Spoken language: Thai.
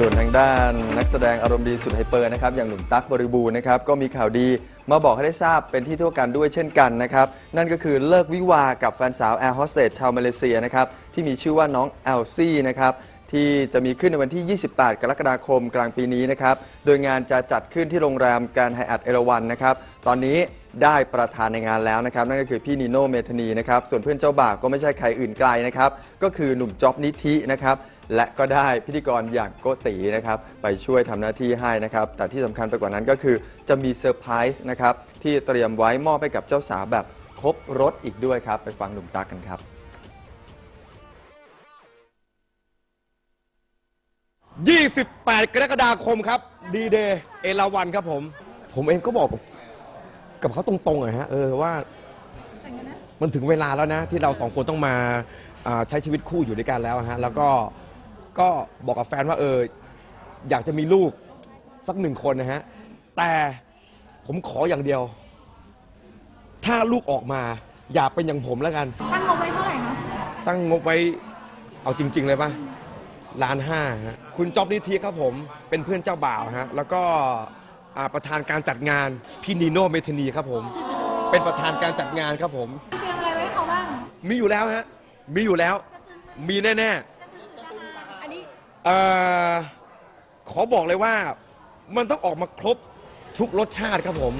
ส่วนทางด้านนักแสดงอารมณ์ดีสุดไฮเปอร์นะครับอย่างหนุ่มตั๊กบริบูรณ์นะครับก็มีข่าวดีมาบอกให้ได้ทราบเป็นที่ทั่วกันด้วยเช่นกันนะครับนั่นก็คือเลิกวิวากับแฟนสาวแอร์โฮสเตสชาวมาเลเซียนะครับที่มีชื่อว่าน้องแอลซี่นะครับที่จะมีขึ้นในวันที่ 28 กรกฎาคมกลางปีนี้นะครับโดยงานจะจัดขึ้นที่โรงแรมการไฮอัตเอราวันนะครับตอนนี้ ได้ประธานในงานแล้วนะครับ นั่นก็คือพี่นิโนเมธนีนะครับ ส่วนเพื่อนเจ้าบ่าวก็ไม่ใช่ใครอื่นไกลนะครับ ก็คือหนุ่มจ๊อบนิธินะครับ และก็ได้พิธีกรอย่างโกตินะครับ ไปช่วยทำหน้าที่ให้นะครับ แต่ที่สำคัญไปกว่านั้นก็คือจะมีเซอร์ไพรส์นะครับ ที่เตรียมไว้มอบให้กับเจ้าสาวแบบครบรถอีกด้วยครับ ไปฟังหนุ่มตักกันครับ28 กรกฎาคมครับดีเดย์เอราวันครับผม ผมเองก็บอก กับกับเขาตรงๆอะฮะเออว่า มันถึงเวลาแล้วนะ ที่เราสองคนต้องมาอ่าใช้ชีวิตคู่อยู่ด้วยกันแล้วฮะแล้วก็ก็บอกกับแฟนว่าเอออยากจะมีลูกสักหนึ่งคนนะฮะแต่ผมขออย่างเดียว ถ้าลูกออกมาอย่าเป็นอย่างผมแล้วกัน ตั้งงบไว้เท่าไหร่คะตั้งงบไว้เอาจริง ๆ เลยป่ะล้านห้าฮะคุณจ๊อบนิธิครับผมเป็นเพื่อนเจ้าบ่าวฮะแล้วก็ อ่าประธานการจัดงานพี่นีโนเมธานีครับผม เป็นประธานการจัดงานครับผม เตรียมอะไรไว้ให้เขาบ้าง มีอยู่แล้วฮะ มีอยู่แล้ว มีแน่จะซื้อหรือจะมาอันนี้ๆเอ่อขอบอกเลยว่ามันต้องออกมาครบทุกรสชาติครับผม